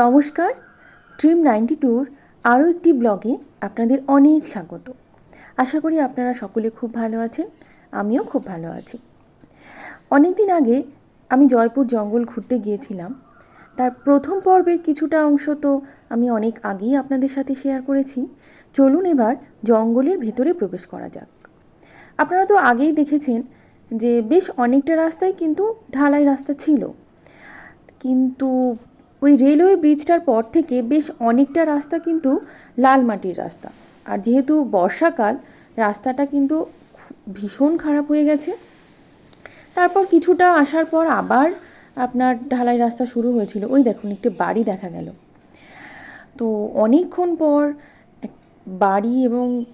নমস্কার dream ninety টুর আরও একটি ব্লগে আপনাদের অনেক স্বাগত। আশা করি আপনারা সকলে খুব ভালো আছেন, আমিও খুব ভালো আছি। অনেক দিন আগে আমি জয়পুর জঙ্গল ঘুরতে গিয়েছিলাম। তার প্রথম পর্বের কিছুটা অংশ তো আমি অনেক আগেই আপনাদের সাথে শেয়ার করেছি। চলুন এবার জঙ্গলের ভেতরে প্রবেশ করা যাক। আপনারা তো আগেই দেখেছেন যে বেশ অনেকটা রাস্তায় কিন্তু ঢালাই রাস্তা ছিল। কিন্তু ওই রেলওয়ে ব্রিজটার পর থেকে বেশ অনেকটা রাস্তা কিন্তু লাল মাটির রাস্তা। আর যেহেতু বর্ষাকাল, রাস্তাটা কিন্তু ভীষণ খারাপ হয়ে গেছে। তারপর কিছুটা আসার পর আবার আপনার ঢালাই রাস্তা শুরু হয়েছিল। ওই দেখুন, একটি বাড়ি দেখা গেল। তো অনেকক্ষণ পর বাড়ি এবং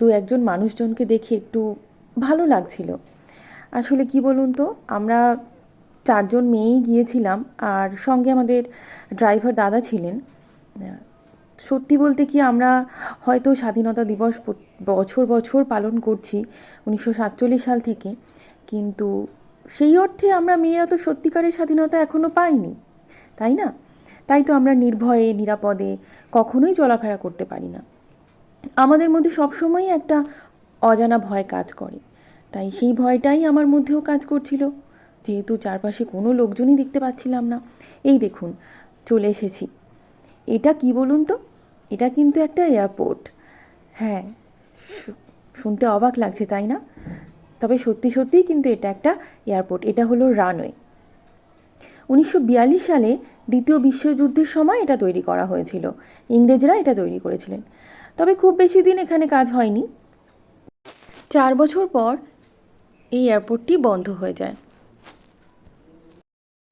দু একজন মানুষজনকে দেখে একটু ভালো লাগছিল। আসলে কি বলুন তো, আমরা চারজন মেয়েই গিয়েছিলাম আর সঙ্গে আমাদের ড্রাইভার দাদা ছিলেন। সত্যি বলতে কি আমরা হয়তো স্বাধীনতা দিবস বছর বছর পালন করছি উনিশশো সাতচল্লিশ সাল থেকে, কিন্তু সেই অর্থে আমরা মেয়েরা তো সত্যিকারের স্বাধীনতা এখনও পাইনি, তাই না? তাই তো আমরা নির্ভয়ে, নিরাপদে কখনোই চলাফেরা করতে পারি না। আমাদের মধ্যে সবসময়ই একটা অজানা ভয় কাজ করে, তাই সেই ভয়টাই আমার মধ্যেও কাজ করছিল। যেহেতু চারপাশে কোনো লোকজনই দেখতে পাচ্ছিলাম না। এই দেখুন, চলে এসেছি। এটা কি বলুন তো? এটা কিন্তু একটা এয়ারপোর্ট। হ্যাঁ শুনতে অবাক লাগছে, তাই না? তবে সত্যি সত্যিই কিন্তু এটা একটা এয়ারপোর্ট। এটা হলো রানওয়ে। উনিশশো বিয়াল্লিশ সালে দ্বিতীয় বিশ্বযুদ্ধের সময় এটা তৈরি করা হয়েছিল। ইংরেজরা এটা তৈরি করেছিলেন। তবে খুব বেশি দিন এখানে কাজ হয়নি। চার বছর পর এই এয়ারপোর্টটি বন্ধ হয়ে যায়।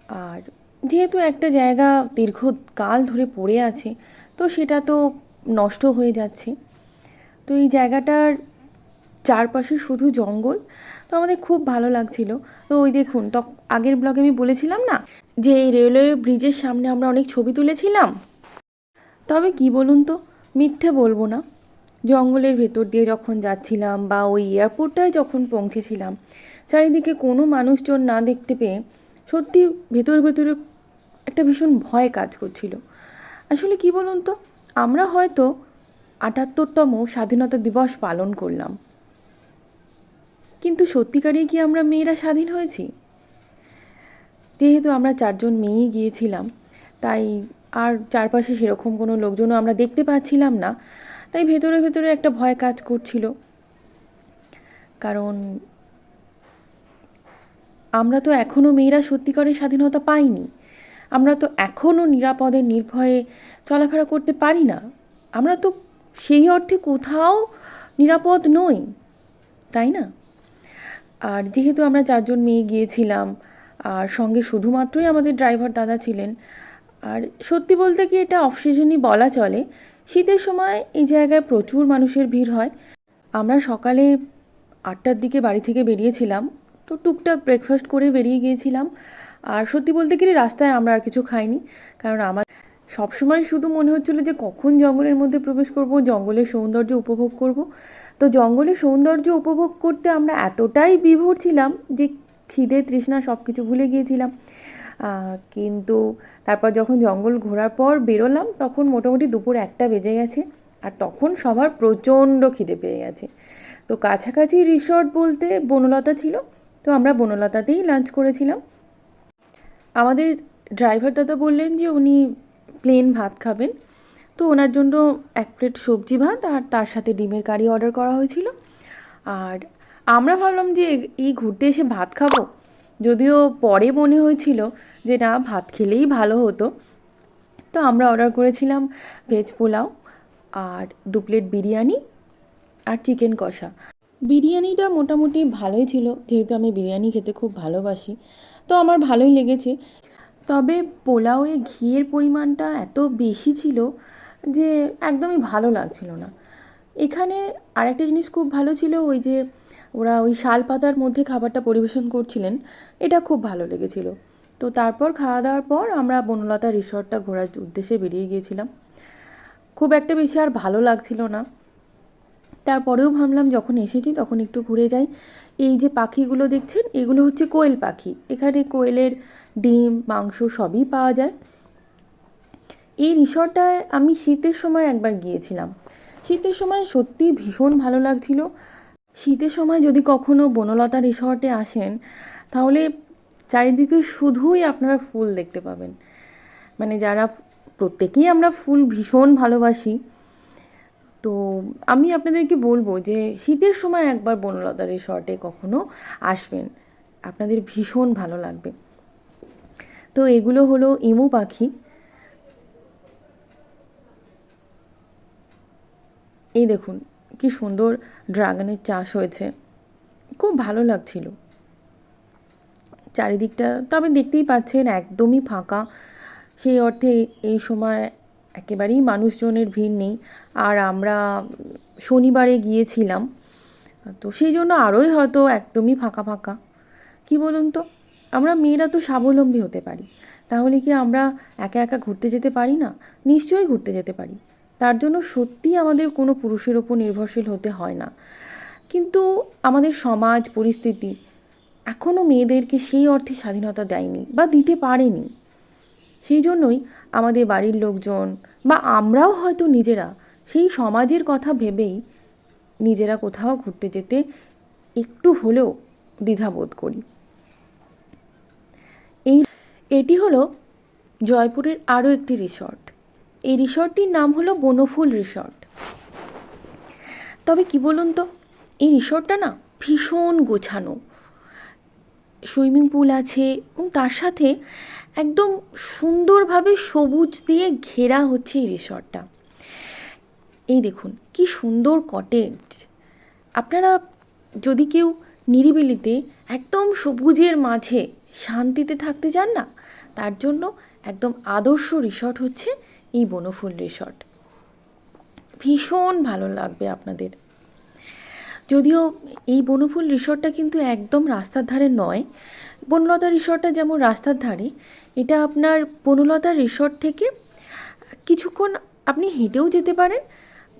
আর যেহেতু একটা জায়গা দীর্ঘকাল ধরে পড়ে আছে, তো সেটা তো নষ্ট হয়ে যাচ্ছে। তো এই জায়গাটার চারপাশে শুধু জঙ্গল, তো আমাদের খুব ভালো লাগছিল। তো ওই দেখুন তক আগের ব্লগে আমি বলেছিলাম না যে এই রেলওয়ে ব্রিজের সামনে আমরা অনেক ছবি তুলেছিলাম? তবে কি বলুন তো, মিথ্যে বলব না। জঙ্গলের ভেতর দিয়ে যখন যাচ্ছিলাম বা ওই এয়ারপোর্টটায় যখন পৌঁছেছিলাম, চারিদিকে কোনো মানুষজন না দেখতে পেয়ে সত্যি ভেতর ভেতরে একটা ভীষণ ভয় কাজ করছিল। আসলে কি বলুন তো? আমরা হয়তো আটাত্তরতম স্বাধীনতা দিবস পালন করলাম। কিন্তু সত্যিকারেই কি আমরা মেয়েরা স্বাধীন হয়েছি? যেহেতু আমরা চারজন মেয়েই গিয়েছিলাম, তাই আর চারপাশে সেরকম কোনো লোকজনও আমরা দেখতে পাচ্ছিলাম না। তাই ভেতরে ভেতরে একটা ভয় কাজ করছিল। কারণ আমরা তো এখনও মেয়েরা সত্যিকারের স্বাধীনতা পাইনি। আমরা তো এখনও নিরাপদে, নির্ভয়ে চলাফেরা করতে পারি না। আমরা তো সেই অর্থে কোথাও নিরাপদ নই, তাই না? আর যেহেতু আমরা চারজন মেয়ে গিয়েছিলাম, আর সঙ্গে শুধুমাত্রই আমাদের ড্রাইভার দাদা ছিলেন, আর সত্যি বলতে কি এটা অফ সিজনই বলা চলে, শীতের সময় এই জায়গায় প্রচুর মানুষের ভিড় হয়। আমরা সকালে আটটার দিকে বাড়ি থেকে বেরিয়েছিলাম তো টুকটাক ব্রেকফাস্ট করে বেরিয়ে গিয়েছিলাম। আর সত্যি বলতে গেলে রাস্তায় আমরা আর কিছু খাইনি। কারণ আমার সবসময় শুধু মনে হচ্ছিল যে কখন জঙ্গলের মধ্যে প্রবেশ করব, জঙ্গলের সৌন্দর্য উপভোগ করব। তো জঙ্গলের সৌন্দর্য উপভোগ করতে আমরা এতটাই বিভোর ছিলাম যে খিদে, তৃষ্ণা সব কিছু ভুলে গিয়েছিলাম। কিন্তু তারপর যখন জঙ্গল ঘোরার পর বেরোলাম, তখন মোটামুটি দুপুর একটা বেজে গেছে। আর তখন সবার প্রচণ্ড খিদে পেয়ে গেছে। তো কাছাকাছি রিসর্ট বলতে বনলতা ছিল। তো আমরা বনলতাতেই লাঞ্চ করেছিলাম। আমাদের ড্রাইভার দাদা বললেন যে উনি প্লেন ভাত খাবেন। তো ওনার জন্য এক প্লেট সবজি ভাত আর তার সাথে ডিমের কারি অর্ডার করা হয়েছিল। আর আমরা ভাবলাম যে এই ঘুরতে এসে ভাত খাব। যদিও পরে মনে হয়েছিল যে না, ভাত খেলেই ভালো হতো। তো আমরা অর্ডার করেছিলাম ভেজ পোলাও আর দু প্লেট বিরিয়ানি আর চিকেন কষা। বিরিয়ানিটা মোটামুটি ভালোই ছিল, যেহেতু আমি বিরিয়ানি খেতে খুব ভালোবাসি, তো আমার ভালোই লেগেছে। তবে পোলাওয়ে ঘিয়ের পরিমাণটা এত বেশি ছিল যে একদমই ভালো লাগছিল না। এখানে আরেকটা জিনিস খুব ভালো ছিল, ওই যে ওরা ওই শাল পাতার মধ্যে খাবারটা পরিবেশন করছিলেন, এটা খুব ভালো লেগেছিল। তো তারপর খাওয়া দাওয়ার পর আমরা বনলতা রিসর্টটা ঘোরার উদ্দেশ্যে বেরিয়ে গিয়েছিলাম। খুব একটা বেশি আর ভালো লাগছিল না। তারপরেও ভাবলাম যখন এসেছি তখন একটু ঘুরে যাই। এই যে পাখিগুলো দেখছেন, এগুলো হচ্ছে কোয়েল পাখি। এখানে কোয়েলের ডিম, মাংস সবই পাওয়া যায়। এই রিসর্টটায় আমি শীতের সময় একবার গিয়েছিলাম। শীতের সময় সত্যিই ভীষণ ভালো লাগছিল। শীতের সময় যদি কখনো বনলতা রিসর্টে আসেন, তাহলে চারিদিকে শুধুই আপনারা ফুল দেখতে পাবেন। মানে যারা, প্রত্যেকেই আমরা ফুল ভীষণ ভালোবাসি। তো আমি আপনাদেরকে বলব যে শীতের সময় একবার বনলতা রিসর্টে কখনো আসবেন। আপনাদের ভীষণ ভালো লাগবে। তো এগুলো হলো ইমু পাখি। এই দেখুন, কি সুন্দর ড্রাগনের চাষ হয়েছে। খুব ভালো লাগছিল। চারিদিকটা তবে দেখতেই পাচ্ছেন একদমই ফাঁকা। সেই অর্থে এই সময় একেবারেই মানুষজনের ভিড় নেই। আর আমরা শনিবারে গিয়েছিলাম। তো সেই জন্য আরোই হয়তো একদমই ফাঁকা ফাঁকা। কি বলুন তো? আমরা মেয়েরা তো স্বাবলম্বী হতে পারি। তাহলে কি আমরা একা একা ঘুরতে যেতে পারি না? নিশ্চয়ই ঘুরতে যেতে পারি। তার জন্য সত্যিই আমাদের কোনো পুরুষের ওপর নির্ভরশীল হতে হয় না। কিন্তু আমাদের সমাজ, পরিস্থিতি এখনও মেয়েদেরকে সেই অর্থে স্বাধীনতা দেয়নি বা দিতে পারেনি। সেই জন্যই আমাদের বাড়ির লোকজন বা আমরাও হয়তো নিজেরা সেই সমাজের কথা ভেবেই নিজেরা কোথাও ঘুরতে যেতে একটু হলেও দ্বিধাবোধ করি। এই এটি হলো জয়পুরের আরও একটি রিসর্ট। এই রিসর্টটির নাম হলো বনফুল রিসর্ট। তবে কি বলুন তো, এই রিসর্টটা না ভীষণ গোছানো। সুইমিং পুল আছে এবং তার সাথে একদম সুন্দরভাবে সবুজ দিয়ে ঘেরা হচ্ছে এই রিসর্টটা। এই দেখুন, কি সুন্দর কটেজ আপনারা যদি কেউ নিরিবিলিতে একদম সবুজের মাঝে শান্তিতে থাকতে চান না, তার জন্য একদম আদর্শ রিসর্ট হচ্ছে এই বনফুল রিসর্ট। ভীষণ ভালো লাগবে আপনাদের। যদিও এই বনফুল রিসর্টটা কিন্তু একদম রাস্তার ধারে নয়। বনলতা রিসর্টটা যেমন রাস্তার ধারে, এটা আপনার বনলতা রিসর্ট থেকে কিছুক্ষণ আপনি হেঁটেও যেতে পারেন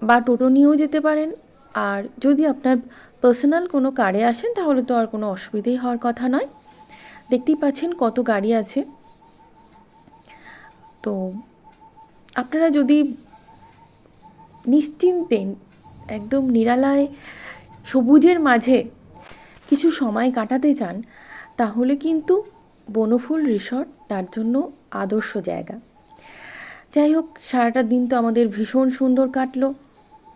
বা টোটো নিয়েও যেতে পারেন। আর যদি আপনার পার্সোনাল কোনো কারে আসেন, তাহলে তো আর কোনো অসুবিধেই হওয়ার কথা নয়। দেখতেই পাচ্ছেন কত গাড়ি আছে। তো আপনারা যদি নিশ্চিন্তে, একদম নিরালায় সবুজের মাঝে কিছু সময় কাটাতে চান, তাহলে কিন্তু বনফুল রিসর্ট তার জন্য আদর্শ জায়গা। যাই হোক, সারাটা দিন তো আমাদের ভীষণ সুন্দর কাটলো।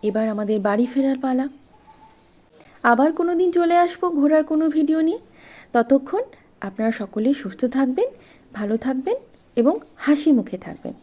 এবার আমাদের বাড়ি ফেরার পালা। আবার কোনো দিন চলে আসব ঘোরার কোনো ভিডিও নিয়ে। ততক্ষণ আপনারা সকলেই সুস্থ থাকবেন, ভালো থাকবেন এবং হাসি মুখে থাকবেন।